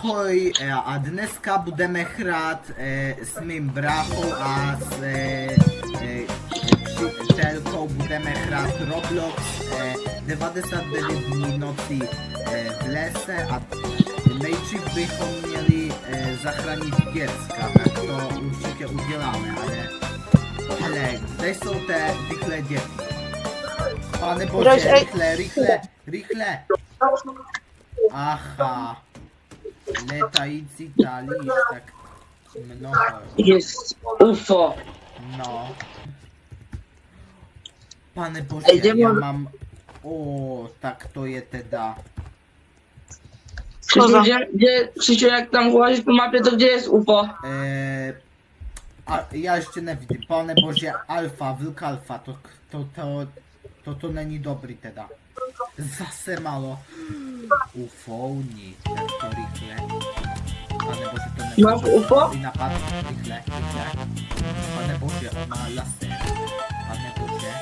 Ahoj eh, a dneska budeme hrát e, s mým bráchou a s eh, e, přítelkou budeme hrát Roblox e, 99 dní noci e, v lese a nejdřív bychom měli e, zachránit děcka, tak to určitě uděláme, ale, hele, kde jsou ty rychlé děti? Pane bože, rychle, rychle, rychle. Aha. Letající talíř, tak mnoho. Jest UFO. No. Ej, gdzie ja mam- mam... O, tak to je teda. Krzysiu, gdzie, gdzie, Krzysiu, jak tam łazisz po mapie, to gdzie jest UFO? Eee, a ja jeszcze nie widzę. Pane Boże, alfa, wilk alfa, to, to, to, to, to není dobrý teda. Zase malo. Ufouni, tak to rychle. Pane Bože, to nebude Masz UFO? napad. Rychle, rychle. Pane Bože, on má laser. Pane Bože.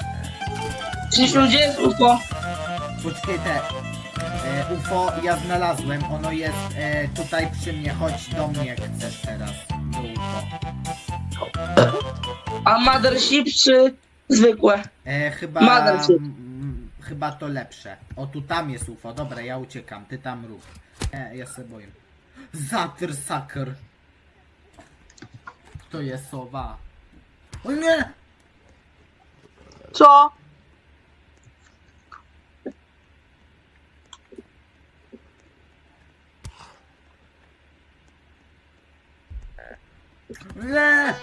Krzysiu, gdzie jest UFO? Poczekajcie. E, UFO ja znalazłem, ono jest e, tutaj przy mnie, chodź do mnie jak chcesz teraz. Do UFO. A Mothership czy zwykłe? E, chyba. Mothership. mm, chyba to lepsze. O tu tam jest UFO. Dobra, ja uciekam, ty tam rób. E, ja se boję. Zatr saker. To jest sowa. O nie! Co? Nie!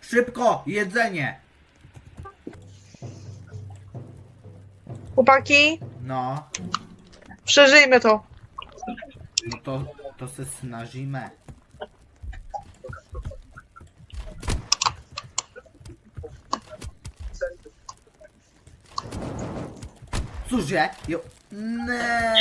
Szybko, jedzenie! Chłopaki, No, przeżyjmy to. no to, to se snažíme. Cože? Jo. Ne.